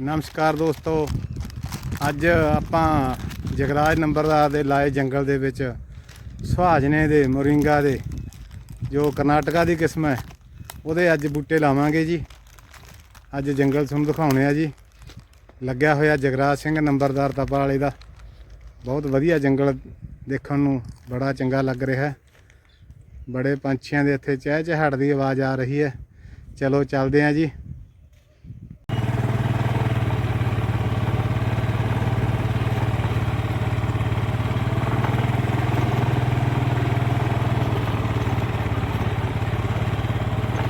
ਨਮਸਕਾਰ ਦੋਸਤੋ। ਅੱਜ ਆਪਾਂ ਜਗਰਾਜ ਨੰਬਰਦਾਰ ਦੇ ਲਾਏ ਜੰਗਲ ਦੇ ਵਿੱਚ ਸੁਹਾਜਨੇ ਦੇ, ਮੋਰਿੰਗਾ ਦੇ, ਜੋ ਕਰਨਾਟਕਾ ਦੀ ਕਿਸਮ ਹੈ, ਉਹਦੇ ਅੱਜ ਬੂਟੇ ਲਾਵਾਂਗੇ ਜੀ। ਅੱਜ ਜੰਗਲ ਤੁਹਾਨੂੰ ਦਿਖਾਉਣੇ ਆ ਜੀ। ਲੱਗਿਆ ਹੋਇਆ ਜਗਰਾਜ ਸਿੰਘ ਨੰਬਰਦਾਰ ਤਪਾ ਵਾਲੇ ਦਾ। ਬਹੁਤ ਵਧੀਆ ਜੰਗਲ ਦੇਖਣ ਨੂੰ ਬੜਾ ਚੰਗਾ ਲੱਗ ਰਿਹਾ। ਹੈ ਬੜੇ ਪੰਛੀਆਂ ਦੇ ਇੱਥੇ ਚਹਿ ਚਹਾੜ ਦੀ ਆਵਾਜ਼ ਆ ਰਹੀ ਹੈ। ਚਲੋ ਚੱਲਦੇ ਹਾਂ ਜੀ।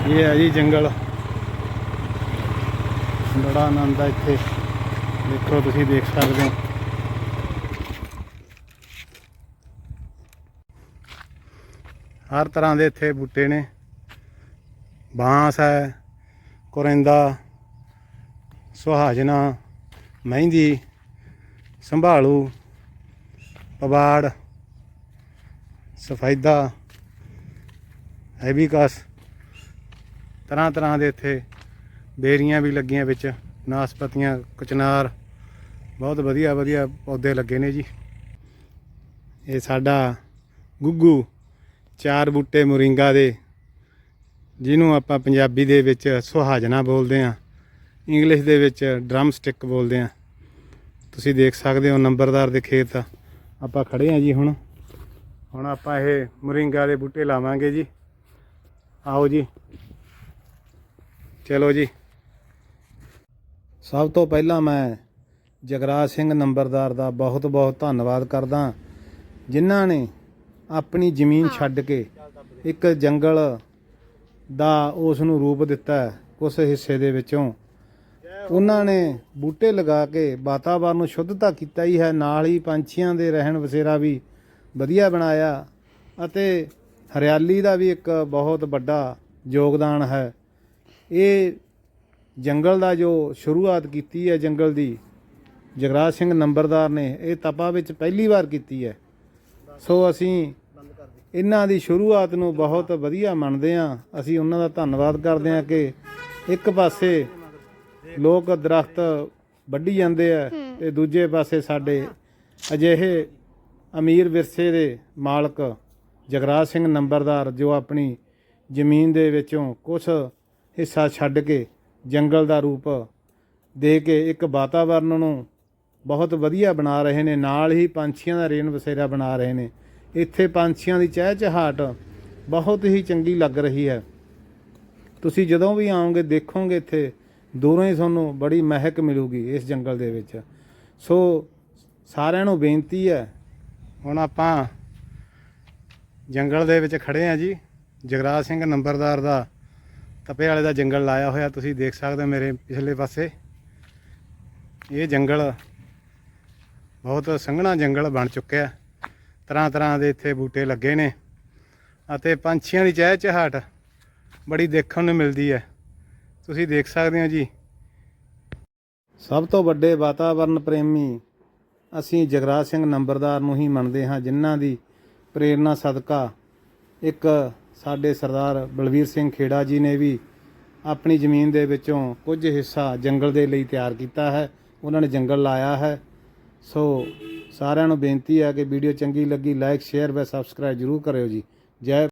ਇਹ ਹੈ ਜੀ ਜੰਗਲ। ਬੜਾ ਆਨੰਦ ਆ ਇੱਥੇ। ਦੇਖੋ, ਤੁਸੀਂ ਦੇਖ ਸਕਦੇ ਹੋ। ਹਰ ਤਰ੍ਹਾਂ ਦੇ ਇੱਥੇ ਬੂਟੇ ਨੇ। ਬਾਂਸ ਹੈ, ਕੋਰਿੰਦਾ ਸੁਹਾਜਨਾ ਮਹਿੰਦੀ, ਸੰਭਾਲੂ, ਪਵਾੜ, ਸਫੈਦਾ ਹੈਬੀਕਸ ਤਰ੍ਹਾਂ ਤਰ੍ਹਾਂ ਦੇ ਇੱਥੇ ਬੇਰੀਆਂ ਵੀ ਲੱਗੀਆਂ ਵਿੱਚ, ਨਾਸਪਤੀਆਂ, ਕਚਨਾਰ। ਬਹੁਤ ਵਧੀਆ ਵਧੀਆ ਪੌਦੇ ਲੱਗੇ ਨੇ ਜੀ। ਇਹ ਸਾਡਾ ਗੁੱਗੂ ਚਾਰ ਬੂਟੇ ਮੋਰਿੰਗਾ ਦੇ, ਜਿਹਨੂੰ ਆਪਾਂ ਪੰਜਾਬੀ ਦੇ ਵਿੱਚ ਸੁਹਾਜਨਾ ਬੋਲਦੇ ਆ ਇੰਗਲਿਸ਼ ਦੇ ਵਿੱਚ ਡਰਮ ਸਟਿਕ ਬੋਲਦੇ ਆ ਤੁਸੀਂ ਦੇਖ ਸਕਦੇ ਹੋ ਨੰਬਰਦਾਰ ਦੇ ਖੇਤ ਆਪਾਂ ਖੜੇ ਆ ਜੀ ਹੁਣ। ਹੁਣ ਆਪਾਂ ਇਹ ਮੋਰਿੰਗਾ ਦੇ ਬੂਟੇ ਲਾਵਾਂਗੇ ਜੀ। ਆਓ ਜੀ। ਚਲੋ ਜੀ। ਸਭ ਤੋਂ ਪਹਿਲਾਂ ਮੈਂ ਜਗਰਾਜ ਸਿੰਘ ਨੰਬਰਦਾਰ ਦਾ ਬਹੁਤ ਬਹੁਤ ਧੰਨਵਾਦ ਕਰਦਾ ਜਿਨ੍ਹਾਂ ਨੇ ਆਪਣੀ ਜ਼ਮੀਨ ਛੱਡ ਕੇ ਇੱਕ ਜੰਗਲ ਦਾ ਉਸ ਨੂੰ ਰੂਪ ਦਿੱਤਾ ਉਸ ਹਿੱਸੇ ਦੇ ਵਿੱਚੋਂ। ਉਹਨਾਂ ਨੇ ਬੂਟੇ ਲਗਾ ਕੇ ਵਾਤਾਵਰਨ ਨੂੰ ਸ਼ੁੱਧਤਾ ਕੀਤਾ ਹੀ ਹੈ ਨਾਲ ਹੀ ਪੰਛੀਆਂ ਦੇ ਰਹਿਣ ਵਸੇਰਾ ਵੀ ਵਧੀਆ ਬਣਾਇਆ ਅਤੇ ਹਰਿਆਲੀ ਦਾ ਵੀ ਇੱਕ ਬਹੁਤ ਵੱਡਾ ਯੋਗਦਾਨ ਹੈ। ਇਹ ਜੰਗਲ ਦਾ ਜੋ ਸ਼ੁਰੂਆਤ ਕੀਤੀ ਹੈ ਜੰਗਲ ਦੀ, ਜਗਰਾਜ ਸਿੰਘ ਨੰਬਰਦਾਰ ਨੇ ਇਹ ਤਪਾ ਵਿੱਚ ਪਹਿਲੀ ਵਾਰ ਕੀਤੀ ਹੈ। ਸੋ ਅਸੀਂ ਇਹਨਾਂ ਦੀ ਸ਼ੁਰੂਆਤ ਨੂੰ ਬਹੁਤ ਵਧੀਆ ਮੰਨਦੇ ਹਾਂ। ਅਸੀਂ ਉਹਨਾਂ ਦਾ ਧੰਨਵਾਦ ਕਰਦੇ ਹਾਂ ਕਿ ਇੱਕ ਪਾਸੇ ਲੋਕ ਦਰਖਤ ਵੱਢੀ ਜਾਂਦੇ ਆ ਤੇ ਦੂਜੇ ਪਾਸੇ ਸਾਡੇ ਅਜਿਹੇ ਅਮੀਰ ਵਿਰਸੇ ਦੇ ਮਾਲਕ ਜਗਰਾਜ ਸਿੰਘ ਨੰਬਰਦਾਰ ਜੋ ਆਪਣੀ ਜ਼ਮੀਨ ਦੇ ਵਿੱਚੋਂ ਕੁਝ ਹਿੱਸਾ ਛੱਡ ਕੇ ਜੰਗਲ ਦਾ ਰੂਪ ਦੇ ਕੇ ਇੱਕ ਵਾਤਾਵਰਨ ਨੂੰ ਬਹੁਤ ਵਧੀਆ ਬਣਾ ਰਹੇ ਨੇ, ਨਾਲ ਹੀ ਪੰਛੀਆਂ ਦਾ ਰੇਣ ਬਸੇਰਾ ਬਣਾ ਰਹੇ ਨੇ। ਇੱਥੇ ਪੰਛੀਆਂ ਦੀ ਚਹਿਚਹਾਟ ਬਹੁਤ ਹੀ ਚੰਗੀ ਲੱਗ ਰਹੀ ਹੈ। ਤੁਸੀਂ ਜਦੋਂ ਵੀ ਆਓਗੇ, ਦੇਖੋਗੇ ਇੱਥੇ, ਦੂਰੋਂ ਹੀ ਤੁਹਾਨੂੰ ਬੜੀ ਮਹਿਕ ਮਿਲੂਗੀ ਇਸ ਜੰਗਲ ਦੇ ਵਿੱਚ। ਸੋ ਸਾਰਿਆਂ ਨੂੰ ਬੇਨਤੀ ਹੈ, ਹੁਣ ਆਪਾਂ ਜੰਗਲ ਦੇ ਵਿੱਚ ਖੜੇ ਆ ਜੀ। ਜਗਰਾਜ ਸਿੰਘ ਨੰਬਰਦਾਰ ਦਾ ਤਪੇ ਵਾਲੇ ਦਾ ਜੰਗਲ ਲਾਇਆ ਹੋਇਆ, ਤੁਸੀਂ ਦੇਖ ਸਕਦੇ ਹੋ ਮੇਰੇ ਪਿਛਲੇ ਪਾਸੇ। ਇਹ ਜੰਗਲ ਬਹੁਤ ਸੰਘਣਾ ਜੰਗਲ ਬਣ ਚੁੱਕਿਆ ਤਰ੍ਹਾਂ ਤਰ੍ਹਾਂ ਦੇ ਇੱਥੇ ਬੂਟੇ ਲੱਗੇ ਨੇ ਅਤੇ ਪੰਛੀਆਂ ਦੀ ਚਹਿ ਚਹਾਟ ਬੜੀ ਦੇਖਣ ਨੂੰ ਮਿਲਦੀ ਹੈ। ਤੁਸੀਂ ਦੇਖ ਸਕਦੇ ਹੋ ਜੀ। ਸਭ ਤੋਂ ਵੱਡੇ ਵਾਤਾਵਰਣ ਪ੍ਰੇਮੀ ਅਸੀਂ ਜਗਰਾਜ ਸਿੰਘ ਨੰਬਰਦਾਰ ਨੂੰ ਹੀ ਮੰਨਦੇ ਹਾਂ, ਜਿਨ੍ਹਾਂ ਦੀ ਪ੍ਰੇਰਣਾ ਸਦਕਾ ਇੱਕ ਸਾਡੇ ਸਰਦਾਰ ਬਲਵੀਰ ਸਿੰਘ ਖੇੜਾ ਜੀ ਨੇ ਵੀ ਆਪਣੀ ਜ਼ਮੀਨ ਦੇ ਵਿੱਚੋਂ ਕੁਝ ਹਿੱਸਾ ਜੰਗਲ ਦੇ ਲਈ ਤਿਆਰ ਕੀਤਾ ਹੈ। ਉਹਨਾਂ ਨੇ ਜੰਗਲ ਲਾਇਆ ਹੈ। ਸੋ ਸਾਰਿਆਂ ਨੂੰ ਬੇਨਤੀ ਹੈ ਕਿ ਵੀਡੀਓ ਚੰਗੀ ਲੱਗੀ ਲਾਈਕ ਸ਼ੇਅਰ và ਸਬਸਕ੍ਰਾਈਬ ਜਰੂਰ ਕਰਿਓ ਜੀ। ਜੈ